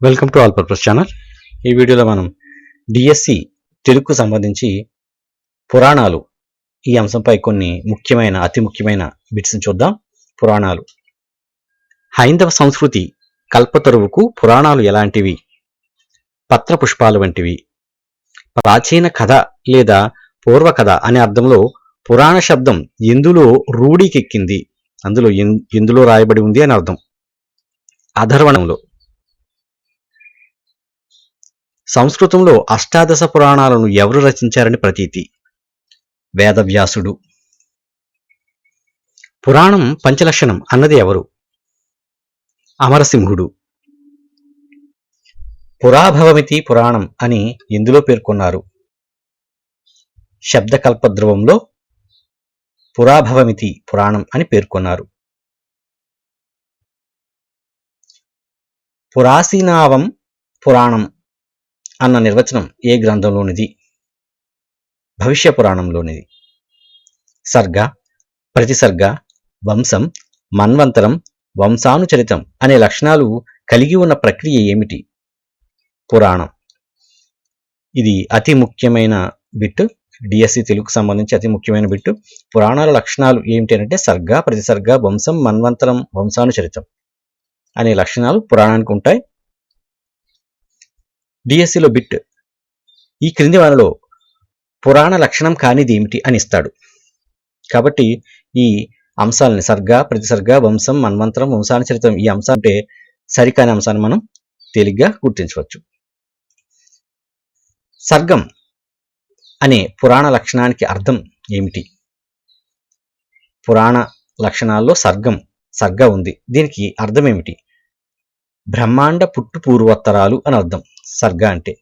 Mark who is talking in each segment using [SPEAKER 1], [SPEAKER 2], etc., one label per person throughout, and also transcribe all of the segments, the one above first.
[SPEAKER 1] Welcome to all purpose channel ఈ వీడియోలో మనం డిఎస్సి తెలుగుకు సంబంధించి పురాణాలు ఈ అంశంపై కొన్ని ముఖ్యమైన అతి ముఖ్యమైన బిట్స్ని చూద్దాం. పురాణాలు. హైందవ సంస్కృతి కల్పతరువుకు పురాణాలు ఎలాంటివి? పత్రపుష్పాలు వంటివి. ప్రాచీన కథ లేదా పూర్వ కథ అనే అర్థంలో పురాణ శబ్దం ఎందులో రూఢీకెక్కింది? అందులో ఎందులో రాయబడి ఉంది అని అర్థం. అధర్వణంలో. సంస్కృతంలో అష్టాదశ పురాణాలను ఎవరు రచించారని ప్రతీతి. వేదవ్యాసుడు. పురాణం పంచలక్షణం అన్నది ఎవరు? అమరసింహుడు. పురాభవమితి పురాణం అని ఇందులో పేర్కొన్నారు. శబ్దకల్పద్రవంలో పురాభవమితి పురాణం అని పేర్కొన్నారు. పురాసీనావం పురాణం అన్న నిర్వచనం ఏ గ్రంథంలోనిది? భవిష్య పురాణంలోనిది. సర్గ ప్రతిసర్గ వంశం మన్వంతరం వంశానుచరితం అనే లక్షణాలు కలిగి ఉన్న ప్రక్రియ ఏమిటి? పురాణం. ఇది అతి ముఖ్యమైన బిట్టు. డిఎస్సి తెలుగుకు సంబంధించి అతి ముఖ్యమైన బిట్టు. పురాణాల లక్షణాలు ఏమిటి అంటే సర్గ ప్రతిసర్గ వంశం మన్వంతరం వంశానుచరితం అనే లక్షణాలు పురాణానికి ఉంటాయి. డిఎస్సిలో బిట్ ఈ క్రింది వారిలో పురాణ లక్షణం కానిది ఏమిటి అని ఇస్తాడు. కాబట్టి ఈ అంశాలని సర్గ ప్రతిసర్గ వంశం మన్వంతరం వంశానుచరితం ఈ అంశం అంటే సరికాని అంశాన్ని మనం తేలిగ్గా గుర్తించవచ్చు. సర్గం అనే పురాణ లక్షణానికి అర్థం ఏమిటి? పురాణ లక్షణాల్లో సర్గం సర్గ ఉంది. దీనికి అర్థం ఏమిటి? బ్రహ్మాండ పుట్టు పూర్వోత్తరాలు అని అర్థం. సర్గ అంటే.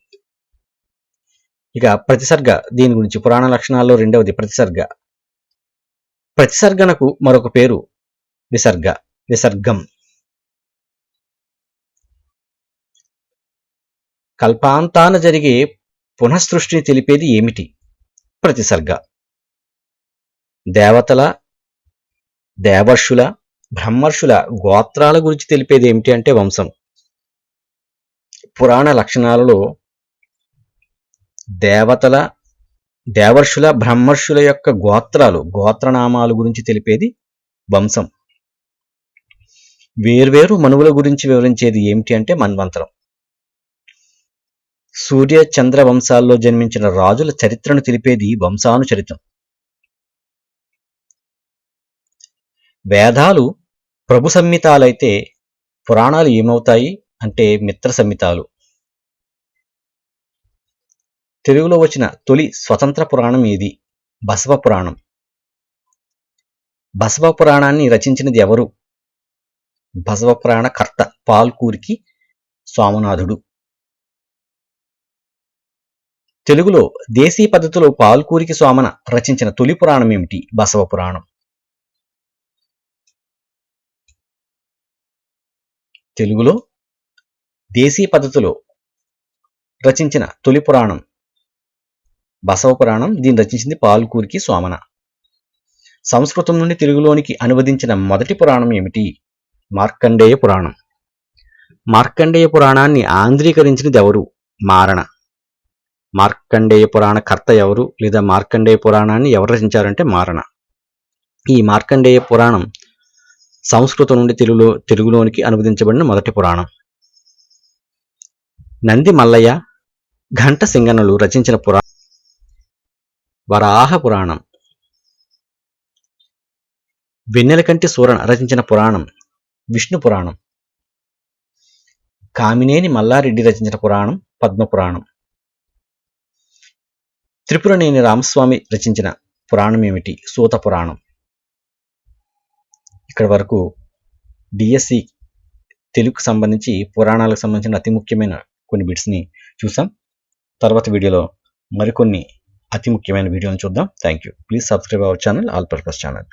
[SPEAKER 1] ఇక ప్రతిసర్గ దీని గురించి పురాణ లక్షణాల్లో రెండవది ప్రతిసర్గ. ప్రతిసర్గనకు మరొక పేరు విసర్గ విసర్గం కల్పాంతాన జరిగే పునఃసృష్టిని తెలిపేది ఏమిటి? ప్రతిసర్గ. దేవతల దేవర్షుల బ్రహ్మర్షుల గోత్రాల గురించి తెలిపేది ఏమిటి అంటే వంశం. పురాణ లక్షణాలలో దేవతల దేవర్షుల బ్రహ్మర్షుల యొక్క గోత్రాలు గోత్రనామాలు గురించి తెలిపేది వంశం. వేర్వేరు మనువుల గురించి వివరించేది ఏమిటి అంటే మన్వంతరం. సూర్య చంద్ర వంశాల్లో జన్మించిన రాజుల చరిత్రను తెలిపేది వంశానుచరితం. వేదాలు ప్రభు సంహితాలైతే పురాణాలు ఏమవుతాయి? అంటే మిత్ర సంహితాలు తెలుగులో వచ్చిన తొలి స్వతంత్ర పురాణం ఏది? బసవ పురాణం. బసవ పురాణాన్ని రచించినది ఎవరు? బసవ పురాణ కర్త పాల్కూరికి సోమనాథుడు తెలుగులో దేశీ పద్ధతిలో పాల్కూరికి సోమన రచించిన తొలి పురాణం ఏమిటి? బసవ పురాణం. తెలుగులో దేశీ పద్ధతిలో రచించిన తొలి పురాణం. బసవ పురాణం దీన్ని రచించింది పాల్కూరికి సోమన సంస్కృతం నుండి తెలుగులోనికి అనువదించిన మొదటి పురాణం ఏమిటి? మార్కండేయ పురాణం. మార్కండేయ పురాణాన్ని ఆంధ్రీకరించినది ఎవరు? మారణ. మార్కండేయ పురాణ కర్త ఎవరు? లేదా మార్కండేయ పురాణాన్ని ఎవరు రచించారంటే మారణ. ఈ మార్కండేయ పురాణం సంస్కృతం నుండి తెలుగులో తెలుగులోనికి అనువదించబడిన మొదటి పురాణం. నంది మల్లయ్య ఘంట సింగనులు రచించిన పురాణం వరాహ పురాణం. వెన్నెలకంటి సూరణ రచించిన పురాణం. విష్ణు పురాణం. కామినేని మల్లారెడ్డి రచించిన పురాణం. పద్మ పురాణం. త్రిపురనేని రామస్వామి రచించిన పురాణం ఏమిటి? సూత పురాణం. ఇక్కడ వరకు డిఎస్సి తెలుగుకు సంబంధించి పురాణాలకు సంబంధించిన అతి ముఖ్యమైన కొన్ని బిట్స్ని చూసాం. తర్వాత వీడియోలో మరికొన్ని అతి ముఖ్యమైన వీడియోని చూద్దాం. Thank you please subscribe our channel all purpose channel